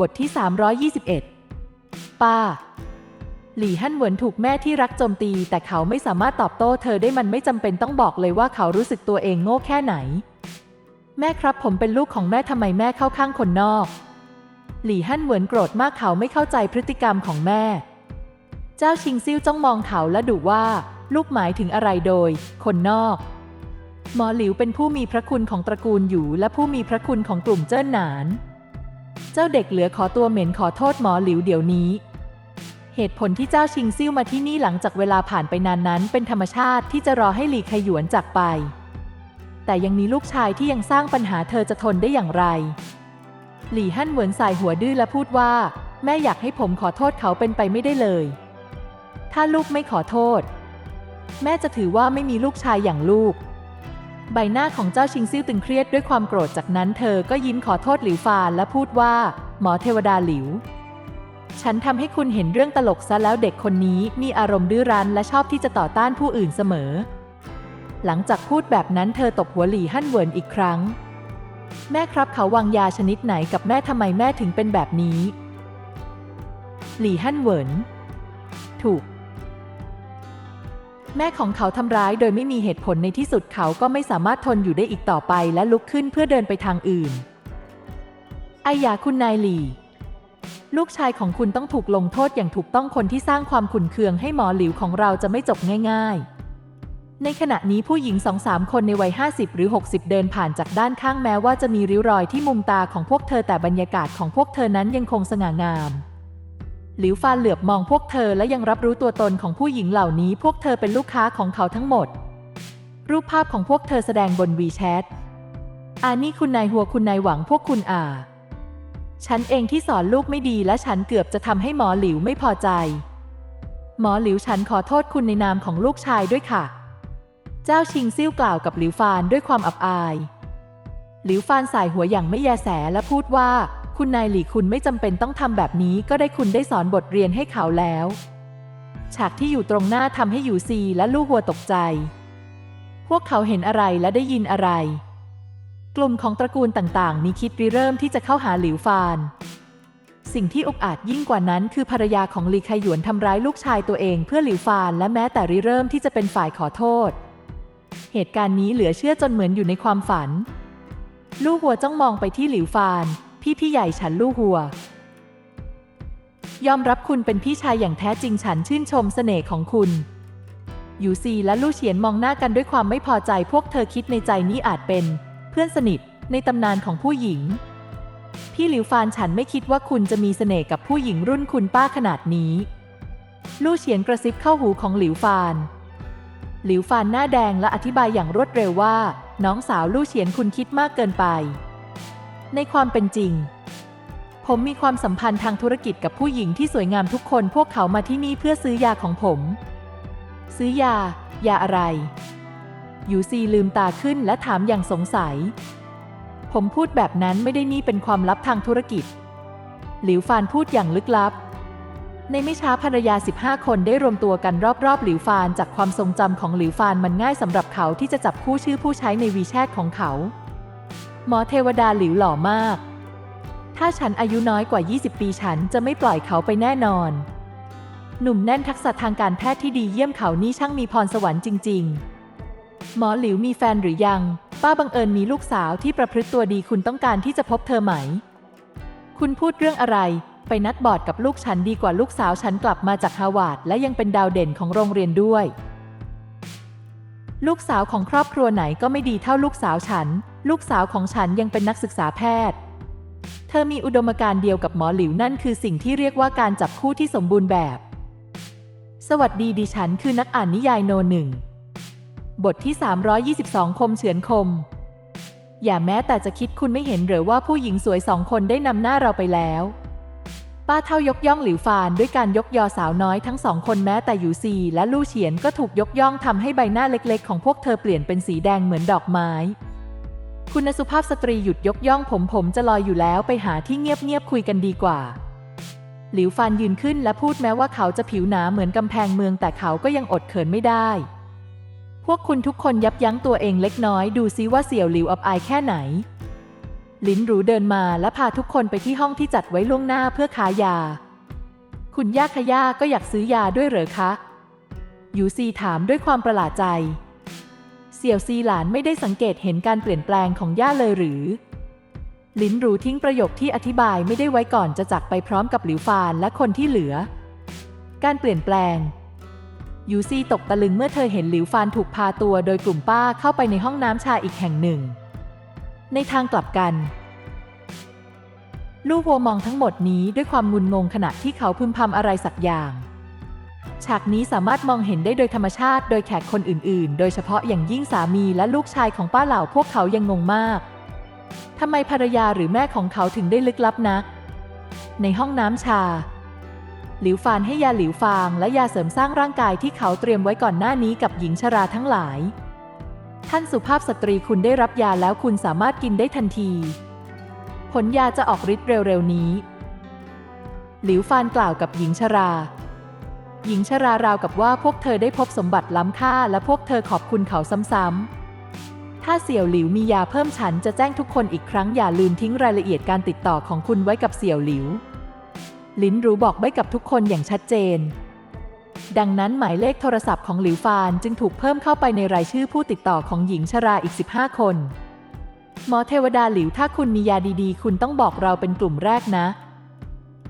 บทที่ 321 ป้า หลี่ฮั่นเหวินถูกแม่ที่รักโจมตี แต่เขาไม่สามารถตอบโต้เธอได้มันไม่จำเป็นต้องบอกเลยว่าเขารู้สึกตัวเองโง่แค่ไหน แม่ครับผมเป็นลูกของแม่ทำไมแม่เข้าข้างคนนอก หลี่ฮั่นเหวินโกรธมากเขาไม่เข้าใจพฤติกรรมของแม่ เจ้าชิงซิ่วจ้องมองเขาและดุว่า ลูกหมายถึงอะไรโดย คนนอก หมอหลิวเป็นผู้มีพระคุณของตระกูลอยู่และผู้มีพระคุณของกลุ่มเจิ้นหนาน เจ้าเด็กเหลือขอตัวเหม็นขอโทษหมอหลิวเดี๋ยวนี้ เหตุผลที่เจ้าชิงซิ่วมาที่นี่หลังจากเวลาผ่านไปนานนั้น เป็นธรรมชาติที่จะรอให้หลีขยวนจากไป แต่ยังมีลูกชายที่ยังสร้างปัญหาเธอจะทนได้อย่างไร หลี่ฮั่นเหวินสายหัวดื้อและพูดว่า แม่อยากให้ผมขอโทษเขาเป็นไปไม่ได้เลย ถ้าลูกไม่ขอโทษ แม่จะถือว่าไม่มีลูกชายอย่างลูก ใบหน้าของเจ้าชิงซิ่วตึงเครียดด้วยความโกรธจากนั้นเธอก็ยิ้มขอโทษหลิวฟานและพูดว่า หมอเทวดาหลิว ฉันทำให้คุณเห็นเรื่องตลกซะแล้วเด็กคนนี้มีอารมณ์ดื้อรั้นและชอบที่จะต่อต้านผู้อื่นเสมอ หลังจากพูดแบบนั้นเธอตบหัวหลี่ฮั่นเวินอีกครั้ง แม่ครับเขาวางยาชนิดไหนกับแม่ทำไมแม่ถึงเป็นแบบนี้ หลี่ฮั่นเวินถูก แม่ของเขาทำร้ายโดยไม่มีเหตุผลในที่สุดเขาก็ไม่สามารถทนอยู่ได้อีกต่อไปและลุกขึ้นเพื่อเดินไปทางอื่นอายาคุณนายหลี่ ลูกชายของคุณต้องถูกลงโทษอย่างถูกต้องคนที่สร้างความขุ่นเคืองให้หมอหลิวของเราจะไม่จบง่าย ๆ ในขณะนี้ผู้หญิงสองสามคนในวัย 50 หรือ 60 เดินผ่านจากด้านข้างแม้ว่าจะมีริ้วรอยที่มุมตาของพวกเธอแต่บรรยากาศของพวกเธอนั้นยังคงสง่างาม หลิวฟานเหลือบมองพวกเธอและยังรับรู้ตัวตนของผู้หญิงเหล่านี้ พวกเธอเป็นลูกค้าของเขาทั้งหมด รูปภาพของพวกเธอแสดงบนวีแชทอานี่คุณนายหัวคุณนายหวังพวกคุณอ่าฉันเองที่สอนลูกไม่ดีและฉันเกือบจะทำให้หมอหลิวไม่พอใจ หมอหลิวฉันขอโทษคุณในนามของลูกชายด้วยค่ะ เจ้าชิงซิ่วกล่าวกับหลิวฟานด้วยความอับอาย หลิวฟานสายหัวอย่างไม่แยแสและพูดว่า คุณนายหลี่คุณไม่จำเป็นต้องทำแบบนี้ก็ได้คุณได้สอนบทเรียนให้เขาแล้ว ฉากที่อยู่ตรงหน้าทำให้อยู่ซีและลู่หัวตกใจ พวกเขาเห็นอะไรและได้ยินอะไร กลุ่มของตระกูลต่างๆ มีคิดริเริ่มที่จะเข้าหาหลิวฟาน สิ่งที่อุกอาจยิ่งกว่านั้นคือภรรยาของลีไคหยวนทำร้ายลูกชายตัวเองเพื่อหลิวฟานและแม้แต่ริเริ่มที่จะเป็นฝ่ายขอโทษ เหตุการณ์นี้เหลือเชื่อจนเหมือนอยู่ในความฝัน ลู่หัวจ้องมองไปที่หลิวฟาน พี่พี่ใหญ่ฉันลู่หัว ยอมรับคุณเป็นพี่ชายอย่างแท้จริงฉันชื่นชมเสน่ห์ของคุณยูซีและลู่เฉียนมองหน้ากันด้วยความไม่พอใจพวกเธอคิดในใจนี้อาจเป็น เพื่อนสนิทในตำนานของผู้หญิง พี่หลิวฟานฉันไม่คิดว่าคุณจะมีเสน่ห์กับผู้หญิงรุ่นคุณป้าขนาดนี้ ลู่เฉียนกระซิบเข้าหูของหลิวฟาน หลิวฟานหน้าแดงและอธิบายอย่างรวดเร็วว่า น้องสาวลู่เฉียนคุณคิดมากเกินไป ในความเป็นจริง ผมมีความสัมพันธ์ทางธุรกิจกับผู้หญิงที่สวยงามทุกคน พวกเขามาที่นี่เพื่อซื้อยาของผม ซื้อยา ยาอะไร ยูซีลืมตาขึ้นและถามอย่างสงสัย ผมพูดแบบนั้นไม่ได้นี่เป็นความลับทางธุรกิจ หลิวฟานพูดอย่างลึกลับในไม่ช้าภรรยา 15 คนได้รวมตัวกันรอบๆ หลิวฟาน จากความทรงจำของหลิวฟานมันง่ายสำหรับเขาที่จะจับคู่ชื่อผู้ใช้ในวีแชทของเขา หมอเทวดาหลิวหล่อมาก ถ้าฉันอายุน้อยกว่า 20 ปีฉันจะไม่ปล่อยเขาไปแน่นอน หนุ่มแน่นทักษะทางการแพทย์ที่ดีเยี่ยมเขานี่ช่างมีพรสวรรค์จริง ๆ หมอหลิวมีแฟนหรือยัง ป้าบังเอิญมีลูกสาวที่ประพฤติตัวดีคุณต้องการที่จะพบเธอไหม คุณพูดเรื่องอะไร ไปนัดบอร์ดกับลูกฉันดีกว่าลูกสาวฉันกลับมาจากฮาวาดและยังเป็นดาวเด่นของโรงเรียนด้วยลูกสาวของครอบครัวไหนก็ไม่ดีเท่าลูกสาวฉัน ลูกสาวของฉันยังเป็นนักศึกษาแพทย์ เธอมีอุดมการณ์เดียวกับหมอหลิวนั่นคือสิ่งที่เรียกว่าการจับคู่ที่สมบูรณ์แบบ สวัสดีดิฉันคือนักอ่านนิยายโนหนึ่ง บทที่ 322 คมเฉือนคม อย่าแม้แต่จะคิดคุณไม่เห็นหรือว่าผู้หญิงสวยสองคนได้นำหน้าเราไปแล้ว ป้าเท่ายกย่องหลิวฟานด้วยการยกยอสาวน้อยทั้งสองคนแม้แต่หยูซีและลู่เฉียนก็ถูกยกย่องทำให้ใบหน้าเล็กๆ ของพวกเธอเปลี่ยนเป็นสีแดงเหมือนดอกไม้ คุณสุภาพสตรีหยุดยกย่องผมผมจะลอยอยู่แล้วไปหาที่เงียบๆคุยกันดีกว่า หลิวฟานยืนขึ้นและพูดแม้ว่าเขาจะผิวหนาเหมือนกำแพงเมืองแต่เขาก็ยังอดเขินไม่ได้ พวกคุณทุกคนยับยั้งตัวเองเล็กน้อยดูซิว่าเสี่ยวหลิวอับอายแค่ไหน ลินหรูเดินมาและพาทุกคนไปที่ห้องที่จัดไว้ล่วงหน้าเพื่อขายยา คุณย่าขย่าก็อยากซื้อยาด้วยเหรอคะยูซีถามด้วยความประหลาดใจ สี่ยวซีหลานไม่ได้สังเกตเห็นการเปลี่ยนแปลงของย่าเลยหรือ ลินรูทิ้งประโยคที่อธิบายไม่ได้ไว้ก่อนจะจากไปพร้อมกับหลิวฟานและคนที่เหลือ การเปลี่ยนแปลง ยูซี่ตกตะลึงเมื่อเธอเห็นหลิวฟานถูกพาตัวโดยกลุ่มป้าเข้าไปในห้องน้ำชาอีกแห่งหนึ่ง ในทางกลับกัน ลูกวัวมองทั้งหมดนี้ด้วยความงุนงงขณะที่เขาพึมพำอะไรสักอย่าง ฉากนี้สามารถมองเห็นได้โดยธรรมชาติ โดยแขกคนอื่นๆ โดยเฉพาะอย่างยิ่งสามีและลูกชายของป้าเหล่าพวกเขายังงงมากทำไมภรรยาหรือแม่ของเขาถึงได้ลึกลับนัก ในห้องน้ำชา หลิวฟานให้ยาหลิวฟางและยาเสริมสร้างร่างกายที่เขาเตรียมไว้ก่อนหน้านี้กับหญิงชราทั้งหลาย ท่านสุภาพสตรีคุณได้รับยาแล้วคุณสามารถกินได้ทันที ผลยาจะออกฤทธิ์เร็วๆนี้ หลิวฟานกล่าวกับหญิงชรา หญิงชราราวกับว่าพวกเธอได้พบสมบัติล้ำค่าและพวกเธอขอบคุณเขาซ้ำๆ ถ้าเสี่ยวหลิวมียาเพิ่มฉันจะแจ้งทุกคนอีกครั้งอย่าลืมทิ้งรายละเอียดการติดต่อของคุณไว้กับเสี่ยวหลิว ลินรู้บอกไว้กับทุกคนอย่างชัดเจน ดังนั้นหมายเลขโทรศัพท์ของหลิวฟานจึงถูกเพิ่มเข้าไปในรายชื่อผู้ติดต่อของหญิงชราอีก 15 คนหมอเทวดาหลิวถ้าคุณมียาดีๆ คุณต้องบอกเราเป็นกลุ่มแรกนะ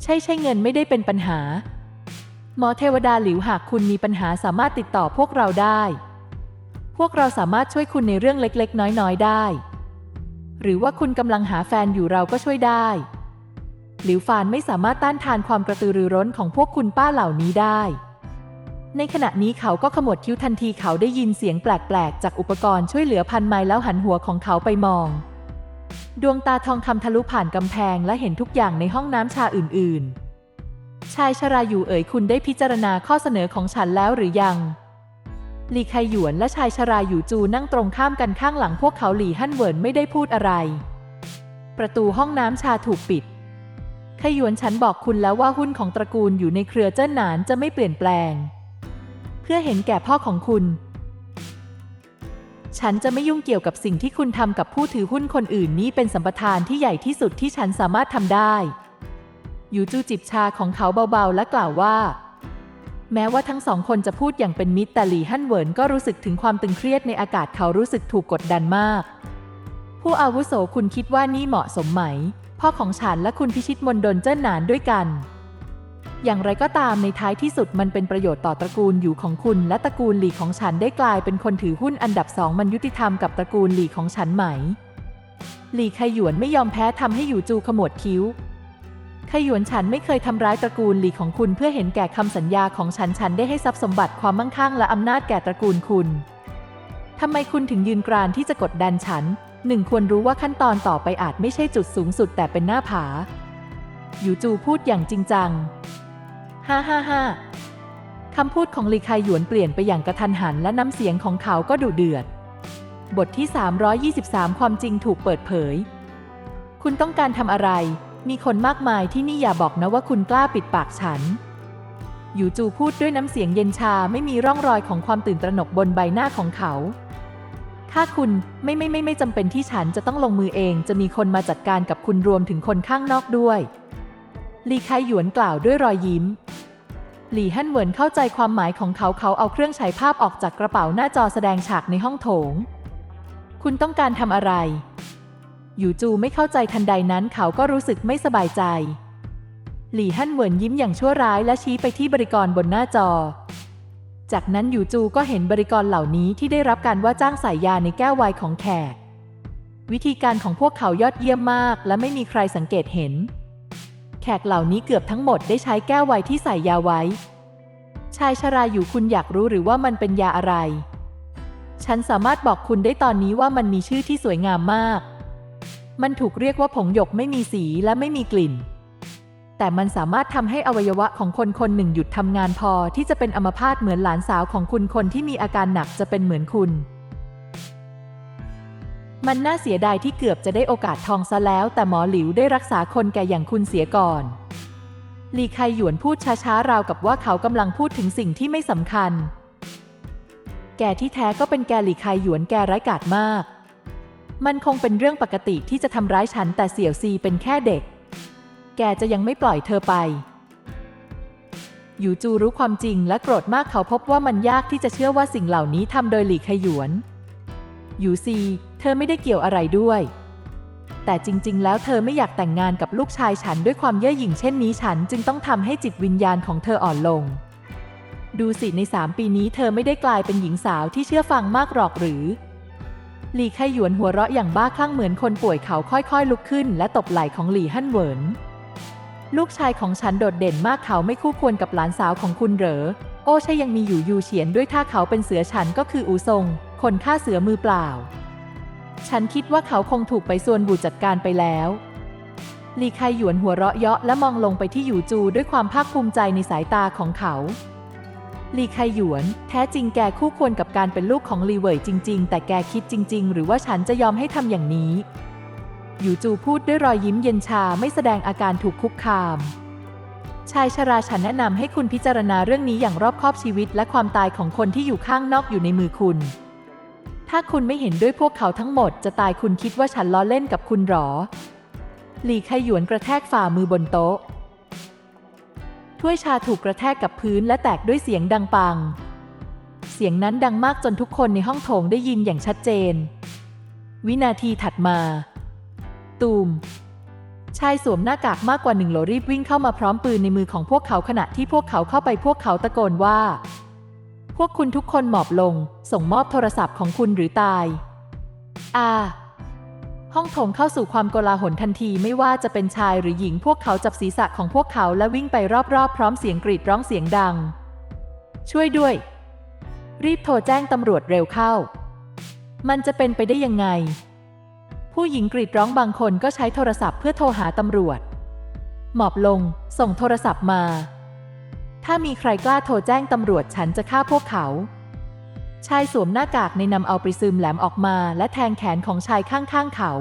ใช่ใช่เงินไม่ได้เป็นปัญหา หมอเทวดาหลิวหากคุณมีปัญหาสามารถติดต่อพวกเราได้ พวกเราสามารถช่วยคุณในเรื่องเล็ก ๆ น้อย ๆ ได้ หรือว่าคุณกำลังหาแฟนอยู่เราก็ช่วยได้ หลิวฟานไม่สามารถต้านทานความกระตือรือร้นของพวกคุณป้าเหล่านี้ได้ ในขณะนี้เขาก็ขมวดคิ้วทันทีเขาได้ยินเสียงแปลก ๆ จากอุปกรณ์ช่วยเหลือพันไม้แล้วหันหัวของเขาไปมอง ดวงตาทองคำทะลุผ่านกำแพงและเห็นทุกอย่างในห้องน้ำชาอื่น ๆ ชายชราอยู่เอ๋ยคุณได้พิจารณาข้อเสนอของฉันแล้วหรือยังหลี่ไคหยวนและชายชราอยู่จูนั่งตรงข้ามกันข้างหลังพวกเขาหลี่ฮั่นเวินไม่ได้พูดอะไร ประตูห้องน้ำชาถูกปิดไคหยวนฉันบอกคุณแล้วว่าหุ้นของตระกูลอยู่ในเครือเจิ้นหนานจะไม่เปลี่ยนแปลง เพื่อเห็นแก่พ่อของคุณ ฉันจะไม่ยุ่งเกี่ยวกับสิ่งที่คุณทำกับผู้ถือหุ้นคนอื่นนี้เป็นสัมปทานที่ใหญ่ที่สุดที่ฉันสามารถทำได้ ยูจูจิบชาของเขาเบาๆ และกล่าวว่า แม้ว่าทั้งสองคนจะพูดอย่างเป็นมิตรแต่หลี่ฮั่นเหวินก็รู้สึกถึงความตึงเครียดในอากาศเขารู้สึกถูกกดดันมาก ผู้อาวุโสคุณคิดว่านี่เหมาะสมไหม พ่อของฉันและคุณพิชิตมนดนเจิ้นหนานด้วยกัน อย่างไรก็ตามในท้ายที่สุดมันเป็นประโยชน์ต่อตระกูลอยู่ของคุณ และตระกูลหลี่ของฉันได้กลายเป็นคนถือหุ้นอันดับสองมันยุติธรรมกับตระกูลหลี่ของฉันไหมหลี่ไคหยวนไม่ยอมแพ้ทำให้อยู่จูขมวดคิ้ว ไคหยวนฉันไม่เคยทำร้ายตระกูลหลีของคุณเพื่อเห็นแก่คำสัญญาของฉันฉันได้ให้ทรัพย์สมบัติความมั่งคั่งและอำนาจแก่ตระกูลคุณทำไมคุณถึงยืนกรานที่จะกดดันฉันหนึ่งควรรู้ว่าขั้นตอนต่อไปอาจไม่ใช่จุดสูงสุดแต่เป็นหน้าผา อยู่จูพูดอย่างจริงจัง ฮ่าฮ่าฮ่าคำพูดของลีไคหยวนเปลี่ยนไปอย่างกระทันหันและน้ำเสียงของเขาก็ดุเดือด บทที่ 323 ความจริงถูกเปิดเผย คุณต้องการทำอะไร มีคนมากมายที่นี่อย่าบอกนะว่าคุณกล้าปิดปากฉัน อยู่จูพูดด้วยน้ำเสียงเย็นชาไม่มีร่องรอยของความตื่นตระหนกบนใบหน้าของเขาถ้าคุณไม่ไม่ไม่ไม่จำเป็นที่ฉันจะต้องลงมือเอง จะมีคนมาจัดการกับคุณรวมถึงคนข้างนอกด้วย ลีไคหยวนกล่าวด้วยรอยยิ้มหลี่ฮั่นเหวินเข้าใจความหมายของเขาเขาเอาเครื่องฉายภาพออกจากกระเป๋าหน้าจอแสดงฉากในห้องโถง คุณต้องการทำอะไร อยู่จูไม่เข้าใจทันใดนั้นเขาก็รู้สึกไม่สบายใจ หลี่ฮั่นเหวินยิ้มอย่างชั่วร้ายและชี้ไปที่บริกรบนหน้าจอ จากนั้นอยู่จูก็เห็นบริกรเหล่านี้ที่ได้รับการว่าจ้างใส่ยาในแก้วไวน์ของแขก วิธีการของพวกเขายอดเยี่ยมมาก และไม่มีใครสังเกตเห็น แขกเหล่านี้เกือบทั้งหมดได้ใช้แก้วไวน์ที่ใส่ยาไว้ ชายชราอยู่คุณอยากรู้หรือว่ามันเป็นยาอะไร ฉันสามารถบอกคุณได้ตอนนี้ว่ามันมีชื่อที่สวยงามมาก มันถูกเรียกว่าผงหยกไม่มีสีและไม่มีกลิ่น แต่มันสามารถทำให้อวัยวะของคนคนหนึ่งหยุดทำงานพอที่จะเป็นอัมพาตเหมือนหลานสาวของคุณคนที่มีอาการหนักจะเป็นเหมือนคุณ มันน่าเสียดายที่เกือบจะได้โอกาสทองซะแล้ว แต่หมอหลิวได้รักษาคนแก่อย่างคุณเสียก่อนหลีไคหยวนพูดช้าๆราวกับว่าเขากำลังพูดถึงสิ่งที่ไม่สำคัญ แกที่แท้ก็เป็นแกหลีไคหยวนแกไร้กาจมาก มันคงเป็นเรื่องปกติที่จะทำร้ายฉันแต่เสี่ยวซีเป็นแค่เด็ก แกจะยังไม่ปล่อยเธอไปอยู่จูรู้ความจริงและโกรธมากเขาพบว่ามันยากที่จะเชื่อว่าสิ่งเหล่านี้ทำโดยหลีกขยวน อยู่ซี เธอไม่ได้เกี่ยวอะไรด้วย แต่จริง ๆ แล้วเธอไม่อยากแต่งงานกับลูกชายฉันด้วยความเย่อหยิ่งเช่นนี้ฉันจึงต้องทำให้จิตวิญญาณของเธออ่อนลง ดูสิในสามปีนี้เธอไม่ได้กลายเป็นหญิงสาวที่เชื่อฟังมากหรอกหรือ หลี่ไคหยวนหัวเราะอย่างบ้าคลั่งเหมือนคนป่วยเขาค่อยๆ ลุกขึ้น และตบไหล่ของหลี่ฮั่นเหวิน ลูกชายของฉันโดดเด่นมากเขาไม่คู่ควรกับหลานสาวของคุณเหรอ โอ้ใช่ยังมีอยู่ยูเฉียนด้วยถ้าเขาเป็นเสือฉันก็คืออูซง คนฆ่าเสือมือเปล่า ฉันคิดว่าเขาคงถูกไปส่วนบูจัดการไปแล้วหลีไคหยวนหัวเราะเยาะและมองลงไปที่หยูจูด้วยความภาคภูมิใจในสายตาของเขา ลีไคหยวน แท้จริงแกคู่ควรกับการเป็นลูกของลีเหวยจริง ๆ แต่แกคิดจริง ๆ หรือว่าฉันจะยอมให้ทำอย่างนี้ หยูจูพูดด้วยรอยยิ้มเย็นชาไม่แสดงอาการถูกคุกคาม ชายชราฉันแนะนำให้คุณพิจารณาเรื่องนี้อย่างรอบคอบชีวิต และความตายของคนที่อยู่ข้างนอกอยู่ในมือคุณ ถ้าคุณไม่เห็นด้วยพวกเขาทั้งหมด จะตายคุณคิดว่าฉันล้อเล่นกับคุณหรอ หลีไคหยวนกระแทกฝ่ามือบนโต๊ะ ถ้วยชาถูกกระแทกกับพื้นและแตกด้วยเสียงดังปัง เสียงนั้นดังมากจนทุกคนในห้องโถงได้ยินอย่างชัดเจน วินาทีถัดมา ตูม ชายสวมหน้ากากมากกว่าหนึ่งโหลรีบวิ่งเข้ามาพร้อมปืนในมือของพวกเขาขณะที่พวกเขาเข้าไปพวกเขาตะโกนว่า พวกคุณทุกคนหมอบลง ส่งมอบโทรศัพท์ของคุณหรือตาย อา ห้องโถงเข้าสู่ความโกลาหลทันทีไม่ว่าจะเป็นชายหรือหญิงพวกเขาจับศีรษะของพวกเขาและวิ่งไปรอบๆ พร้อมเสียงกรีดร้องเสียงดัง ช่วยด้วย รีบโทรแจ้งตำรวจเร็วเข้า มันจะเป็นไปได้ยังไง ผู้หญิงกรีดร้องบางคนก็ใช้โทรศัพท์เพื่อโทรหาตำรวจ หมอบลง ส่งโทรศัพท์มา ถ้ามีใครกล้าโทรแจ้งตำรวจฉันจะฆ่าพวกเขา ชายสวมหน้ากากในนำเอาปริซึมแหลมออกมาและแทงแขนของชายข้างๆเขา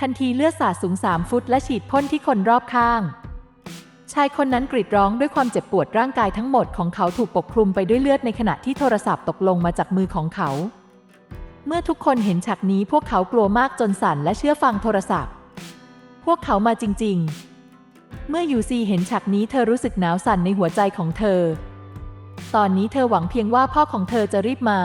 ทันทีเลือดสาดสูงสามฟุตและฉีดพ่นที่คนรอบข้าง ชายคนนั้นกรีดร้องด้วยความเจ็บปวดร่างกายทั้งหมดของเขาถูกปกคลุมไปด้วยเลือดในขณะที่โทรศัพท์ตกลงมาจากมือของเขา เมื่อทุกคนเห็นฉากนี้พวกเขากลัวมากจนสั่นและเชื่อฟังโทรศัพท์ พวกเขามาจริง ๆ เมื่อยูซีเห็นฉากนี้เธอรู้สึกหนาวสั่นในหัวใจของเธอ ตอนนี้เธอหวังเพียงว่าพ่อของเธอจะรีบมา